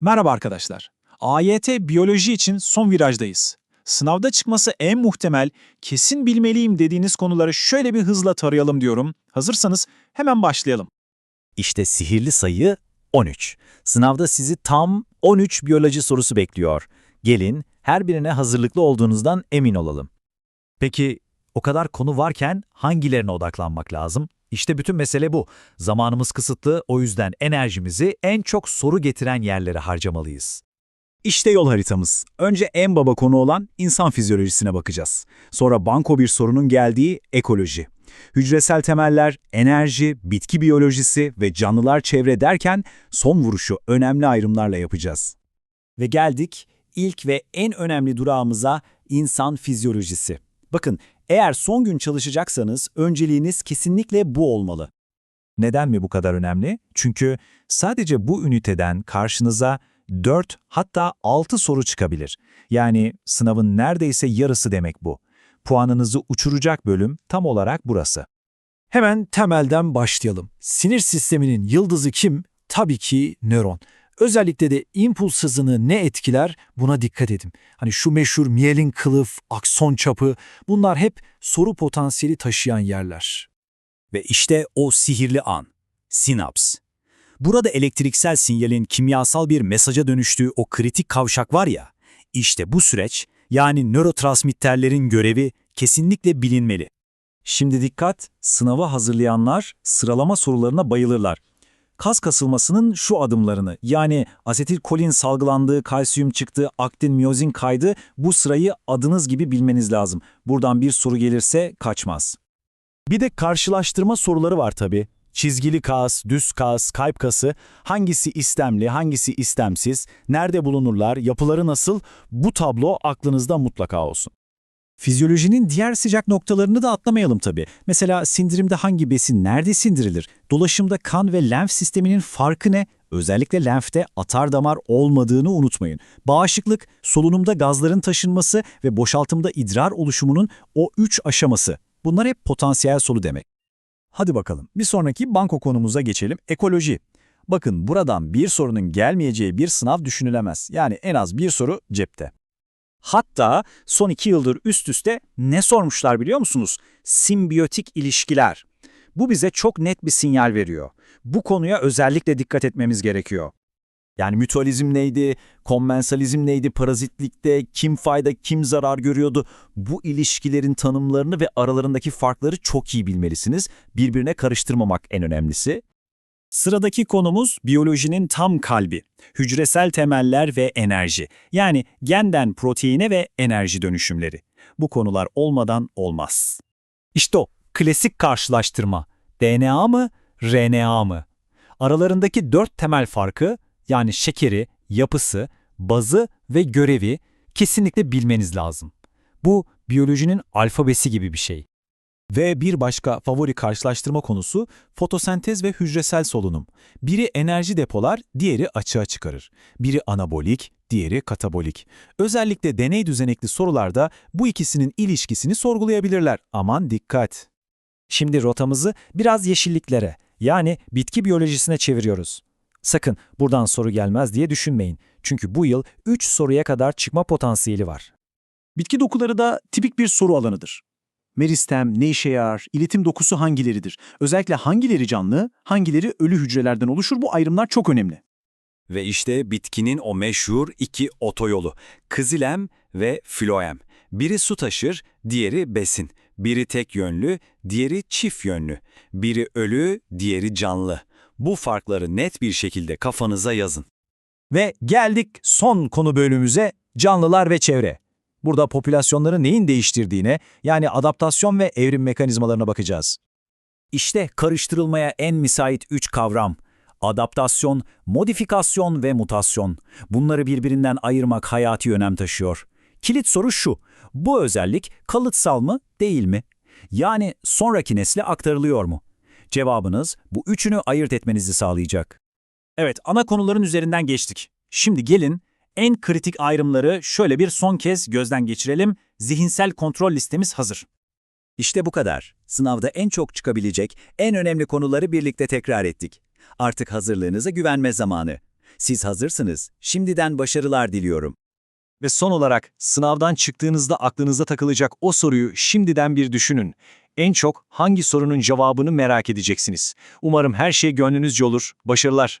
Merhaba arkadaşlar. AYT biyoloji için son virajdayız. Sınavda çıkması en muhtemel, kesin bilmeliyim dediğiniz konuları şöyle bir hızla tarayalım diyorum. Hazırsanız hemen başlayalım. İşte sihirli sayı 13. Sınavda sizi tam 13 biyoloji sorusu bekliyor. Gelin her birine hazırlıklı olduğunuzdan emin olalım. Peki o kadar konu varken hangilerine odaklanmak lazım? İşte bütün mesele bu. Zamanımız kısıtlı, o yüzden enerjimizi en çok soru getiren yerlere harcamalıyız. İşte yol haritamız. Önce en baba konu olan insan fizyolojisine bakacağız. Sonra banko bir sorunun geldiği ekoloji. Hücresel temeller, enerji, bitki biyolojisi ve canlılar çevre derken son vuruşu önemli ayrımlarla yapacağız. Ve geldik ilk ve en önemli durağımıza insan fizyolojisi. Bakın eğer son gün çalışacaksanız önceliğiniz kesinlikle bu olmalı. Neden mi bu kadar önemli? Çünkü sadece bu üniteden karşınıza 4 hatta 6 soru çıkabilir. Yani sınavın neredeyse yarısı demek bu. Puanınızı uçuracak bölüm tam olarak burası. Hemen temelden başlayalım. Sinir sisteminin yıldızı kim? Tabii ki nöron. Özellikle de impuls hızını ne etkiler buna dikkat edin. Hani şu meşhur miyelin kılıf, akson çapı bunlar hep soru potansiyeli taşıyan yerler. Ve işte o sihirli an. Sinaps. Burada elektriksel sinyalin kimyasal bir mesaja dönüştüğü o kritik kavşak var ya, işte bu süreç yani nörotransmitterlerin görevi kesinlikle bilinmeli. Şimdi dikkat, sınava hazırlayanlar sıralama sorularına bayılırlar. Kas kasılmasının şu adımlarını yani asetilkolin salgılandığı, kalsiyum çıktı, aktin miyozin kaydı bu sırayı adınız gibi bilmeniz lazım. Buradan bir soru gelirse kaçmaz. Bir de karşılaştırma soruları var tabii. Çizgili kas, düz kas, kalp kası, hangisi istemli, hangisi istemsiz, nerede bulunurlar, yapıları nasıl, bu tablo aklınızda mutlaka olsun. Fizyolojinin diğer sıcak noktalarını da atlamayalım tabii. Mesela sindirimde hangi besin nerede sindirilir? Dolaşımda kan ve lenf sisteminin farkı ne? Özellikle lenfte atar damar olmadığını unutmayın. Bağışıklık, solunumda gazların taşınması ve boşaltımda idrar oluşumunun o üç aşaması. Bunlar hep potansiyel soru demek. Hadi bakalım bir sonraki banko konumuza geçelim, ekoloji. Bakın buradan bir sorunun gelmeyeceği bir sınav düşünülemez. Yani en az bir soru cepte. Hatta son iki yıldır üst üste ne sormuşlar biliyor musunuz? Simbiyotik ilişkiler. Bu bize çok net bir sinyal veriyor. Bu konuya özellikle dikkat etmemiz gerekiyor. Yani mütualizm neydi, kommensalizm neydi, parazitlikte kim fayda, kim zarar görüyordu? Bu ilişkilerin tanımlarını ve aralarındaki farkları çok iyi bilmelisiniz. Birbirine karıştırmamak en önemlisi. Sıradaki konumuz biyolojinin tam kalbi. Hücresel temeller ve enerji. Yani genden proteine ve enerji dönüşümleri. Bu konular olmadan olmaz. İşte o klasik karşılaştırma. DNA mı, RNA mı? Aralarındaki dört temel farkı yani şekeri, yapısı, bazı ve görevi kesinlikle bilmeniz lazım. Bu biyolojinin alfabesi gibi bir şey. Ve bir başka favori karşılaştırma konusu fotosentez ve hücresel solunum. Biri enerji depolar, diğeri açığa çıkarır. Biri anabolik, diğeri katabolik. Özellikle deney düzenekli sorularda bu ikisinin ilişkisini sorgulayabilirler. Aman dikkat! Şimdi rotamızı biraz yeşilliklere yani bitki biyolojisine çeviriyoruz. Sakın buradan soru gelmez diye düşünmeyin. Çünkü bu yıl 3 soruya kadar çıkma potansiyeli var. Bitki dokuları da tipik bir soru alanıdır. Meristem, ne işe yarar, iletim dokusu hangileridir? Özellikle hangileri canlı, hangileri ölü hücrelerden oluşur bu ayrımlar çok önemli. Ve işte bitkinin o meşhur iki otoyolu, kızilem ve filoem. Biri su taşır, diğeri besin. Biri tek yönlü, diğeri çift yönlü. Biri ölü, diğeri canlı. Bu farkları net bir şekilde kafanıza yazın. Ve geldik son konu bölümümüze canlılar ve çevre. Burada popülasyonları neyin değiştirdiğine yani adaptasyon ve evrim mekanizmalarına bakacağız. İşte karıştırılmaya en müsait üç kavram. Adaptasyon, modifikasyon ve mutasyon. Bunları birbirinden ayırmak hayati önem taşıyor. Kilit soru şu, bu özellik kalıtsal mı, değil mi? Yani sonraki nesle aktarılıyor mu? Cevabınız bu üçünü ayırt etmenizi sağlayacak. Evet, ana konuların üzerinden geçtik. Şimdi gelin en kritik ayrımları şöyle bir son kez gözden geçirelim. Zihinsel kontrol listemiz hazır. İşte bu kadar. Sınavda en çok çıkabilecek, en önemli konuları birlikte tekrar ettik. Artık hazırlığınıza güvenme zamanı. Siz hazırsınız. Şimdiden başarılar diliyorum. Ve son olarak sınavdan çıktığınızda aklınıza takılacak o soruyu şimdiden bir düşünün. En çok hangi sorunun cevabını merak edeceksiniz. Umarım her şey gönlünüzce olur. Başarılar.